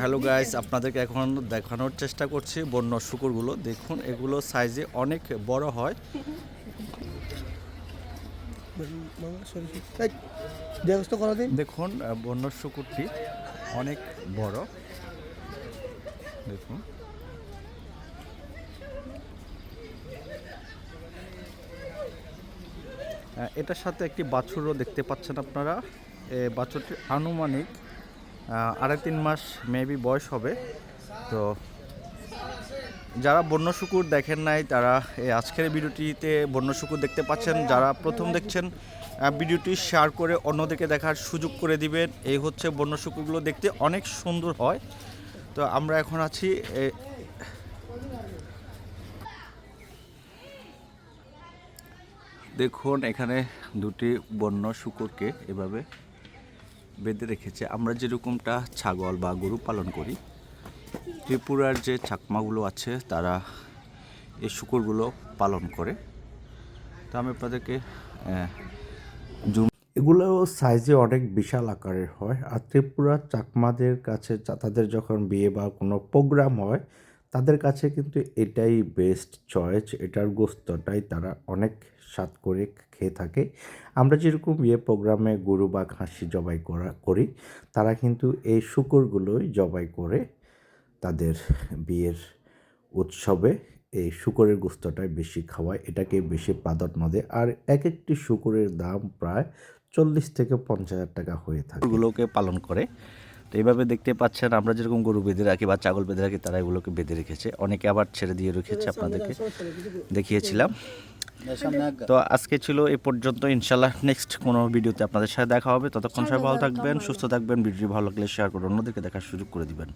Hello guys আপনাদেরকে এখন দেখানোর চেষ্টা করছি বন্য শুকুরগুলো। দেখুন, এগুলো সাইজে অনেক বড় হয়। দেখুন বন্য শুকুরটি অনেক বড়। দেখুন। এটার সাথে একটি বাছুরও দেখতে পাচ্ছেন আপনারা। এ বাছুরটি আনুমানিক আড়াই তিন মাস মেবি বয়স হবে। তো যারা বন্য শুকুর দেখেন নাই, তারা এই আজকের ভিডিওটিতে বন্য শুকুর দেখতে পাচ্ছেন। যারা প্রথম দেখছেন ভিডিওটি শেয়ার করে অন্যদেরকে দেখার সুযোগ করে দিবেন। এই হচ্ছে বন্য শুকুরগুলো দেখতে অনেক সুন্দর হয়। তো আমরা এখন আছি দেখুন, এখানে দুটি বন্য শুকুরকে এভাবে বেঁধে রেখেছে। আমরা যেরকমটা ছাগল বা গরু পালন করি, ত্রিপুরার যে চাকমাগুলো আছে, তারা এই শুকুরগুলো পালন করে। তো আমি আপনাদেরকে জুম এগুলো সাইজে অনেক বিশাল আকারের হয়। আর ত্রিপুরা চাকমাদের কাছে, তাদের যখন বিয়ে বা কোনো প্রোগ্রাম হয় তাদের কাছে কিন্তু এটাই বেস্ট চয়েস এটার গোস্তটাই তারা অনেক স্বাদ করে খেয়ে থাকে। আমরা যেরকম বিয়ে প্রোগ্রামে গরু বা খাসি জবাই করা, করি, তারা কিন্তু এই শুকুরগুলোই জবাই করে তাদের বিয়ের উৎসবে এই শুকরের গোস্তটাই বেশি খাওয়ায়, এটাকে বেশি প্রাধান্য দেয়। আর এক একটি শুকরের দাম প্রায় চল্লিশ থেকে পঞ্চাশ হাজার টাকা হয়ে থাকে। এগুলোকে পালন করে। তো এইভাবে দেখতে পাচ্ছেন আমরা যেরকম গরু বেঁধে রাখি বা ছাগল বেঁধে রাখি তারা এগুলোকে বেঁধে রেখেছে। অনেকে আবার ছেড়ে দিয়ে রেখেছে আপনাদেরকে দেখিয়েছিলাম। তো আজকে ছিল এ পর্যন্ত ইনশাল্লাহ নেক্সট কোনো ভিডিওতে আপনাদের সাথে দেখা হবে। ততক্ষণ সবাই ভালো থাকবেন সুস্থ থাকবেন ভিডিও ভালো লাগলে শেয়ার করে অন্যদেরকে দেখার সুযোগ করে দিবেন।